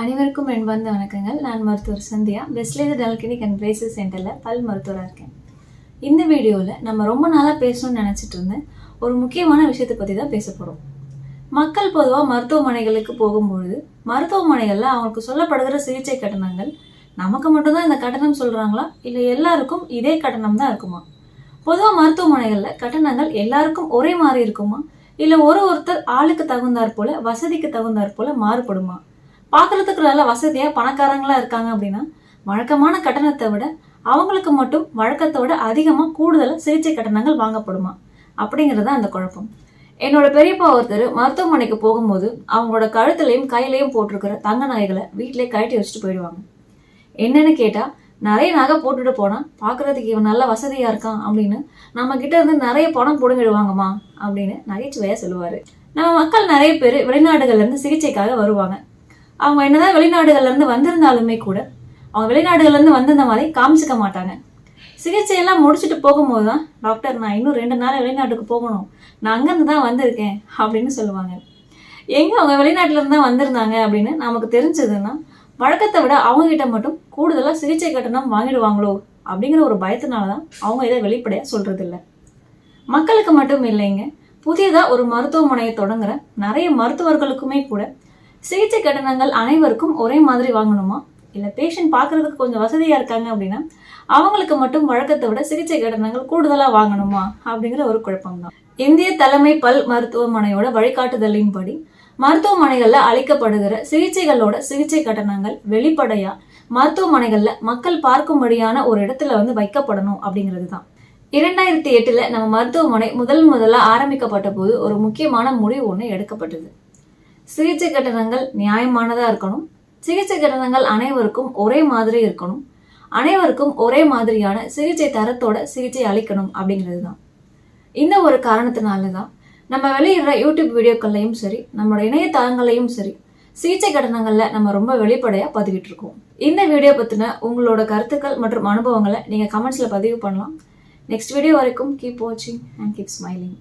அனைவருக்கும் அன்பார்ந்த வணக்கங்கள். நான் மருத்துவர் சந்தியா. பெஸ்ட்லேது டல் அண்ட் பிரேசஸ் சென்டரில் பல் மருத்துவராக இருக்கேன். இந்த வீடியோவில் நம்ம ரொம்ப நாளாக பேசணும்னு நினச்சிட்டு இருந்தேன் ஒரு முக்கியமான விஷயத்தை பற்றி தான் பேச போகிறோம் மக்கள் பொதுவாக மருத்துவமனைகளுக்கு போகும்பொழுது மருத்துவமனைகளில் அவங்களுக்கு சொல்லப்படுகிற சிகிச்சை கட்டணங்கள் நமக்கு மட்டும்தான் இந்த கட்டணம் சொல்கிறாங்களா இல்லை எல்லாருக்கும் இதே கட்டணம் தான் இருக்குமா? பொதுவாக மருத்துவமனைகளில் கட்டணங்கள் எல்லாருக்கும் ஒரே மாதிரி இருக்குமா? இல்லை ஒரு ஒருத்தர் ஆளுக்கு தகுந்தாற் போல வசதிக்கு தகுந்தாற் போல மாறுபடுமா? பார்க்குறதுக்கு நல்ல வசதியாக பணக்காரங்களா இருக்காங்க அப்படின்னா வழக்கமான கட்டணத்தை விட அவங்களுக்கு மட்டும் வழக்கத்தை விட அதிகமாக கூடுதலாக சிகிச்சை கட்டணங்கள் வாங்கப்படுமா? அப்படிங்கிறது தான் அந்த குழப்பம். என்னோட பெரியப்பா ஒருத்தர் மருத்துவமனைக்கு போகும்போது அவங்களோட கழுத்துலையும் கையிலையும் போட்டிருக்கிற தங்க நகைகளை வீட்டிலே கழட்டி வச்சுட்டு போயிடுவாங்க. என்னன்னு கேட்டால் நிறைய நகை போட்டுட்டு போனால் பார்க்கறதுக்கு இவன் நல்ல வசதியாக இருக்கான் அப்படின்னு நம்ம கிட்ட இருந்து நிறைய பணம் பிடுங்கிடுவாங்கம்மா அப்படின்னு நகைச்சுவையாக சொல்லுவார். நம்ம மக்கள் நிறைய பேர் வெளிநாடுகள்ல இருந்து சிகிச்சைக்காக வருவாங்க. அவங்க என்னதான் வெளிநாடுகள்லேருந்து வந்திருந்தாலுமே கூட அவங்க வெளிநாடுகள்லேருந்து வந்திருந்த மாதிரி காமிச்சிக்க மாட்டாங்க. சிகிச்சையெல்லாம் முடிச்சுட்டு போகும்போது தான் டாக்டர் நான் இன்னும் ரெண்டு நாள் வெளிநாட்டுக்கு போகணும். நான் அங்கேருந்து தான் வந்திருக்கேன் அப்படின்னு சொல்லுவாங்க. எங்கே அவங்க வெளிநாட்டிலேருந்து தான் வந்திருந்தாங்க அப்படின்னு நமக்கு தெரிஞ்சதுன்னா வழக்கத்தை விட அவங்ககிட்ட மட்டும் கூடுதலாக சிகிச்சை கட்டணம் வாங்கிடுவாங்களோ? அப்படிங்கிற ஒரு பயத்தினால தான் அவங்க இதை வெளிப்படையாக சொல்கிறதில்ல மக்களுக்கு மட்டும் இல்லைங்க புதியதாக ஒரு மருத்துவமனையை தொடங்குற நிறைய மருத்துவர்களுக்குமே கூட சிகிச்சை கட்டணங்கள் அனைவருக்கும் ஒரே மாதிரி வாங்கணுமா? இல்லை பேஷண்ட் பார்க்கறதுக்கு கொஞ்சம் வசதியாக இருக்காங்க அப்படின்னா அவங்களுக்கு மட்டும் வழக்கத்தை விட சிகிச்சை கட்டணங்கள் கூடுதலாக வாங்கணுமா? அப்படிங்கிற ஒரு குழப்பம் தான் இந்திய தலைமை பல் மருத்துவமனையோட வழிகாட்டுதலின்படி மருத்துவமனைகளில் அளிக்கப்படுகிற சிகிச்சைகளோட சிகிச்சை கட்டணங்கள் வெளிப்படையா மருத்துவமனைகள்ல மக்கள் பார்க்கும்படியான ஒரு இடத்துல வந்து வைக்கப்படணும் அப்படிங்கிறது தான் இரண்டாயிரத்தி எட்டுல நம்ம மருத்துவமனை முதல் முதலாக ஆரம்பிக்கப்பட்ட போது ஒரு முக்கியமான முடிவு ஒன்று எடுக்கப்பட்டது. சிகிச்சை கட்டணங்கள் நியாயமானதா இருக்கணும். சிகிச்சை கட்டணங்கள் அனைவருக்கும் ஒரே மாதிரி இருக்கணும். அனைவருக்கும் ஒரே மாதிரியான சிகிச்சை தரத்தோட சிகிச்சை அளிக்கணும் அப்படிங்கிறது தான் இந்த ஒரு காரணத்தினால தான் நம்ம வெளியிடுற யூடியூப் வீடியோக்கள்லையும் சரி நம்மளோட இணையதளங்களையும் சரி சிகிச்சை கட்டணங்கள்ல நம்ம ரொம்ப வெளிப்படையா பதிவிட்டு இருக்கோம். இந்த வீடியோ பத்தின உங்களோட கருத்துக்கள் மற்றும் அனுபவங்களை நீங்க கமெண்ட்ஸ்ல பதிவு பண்ணலாம். நெக்ஸ்ட் வீடியோ வரைக்கும் கீப் வாட்சிங் அண்ட் கீப் ஸ்மைலிங்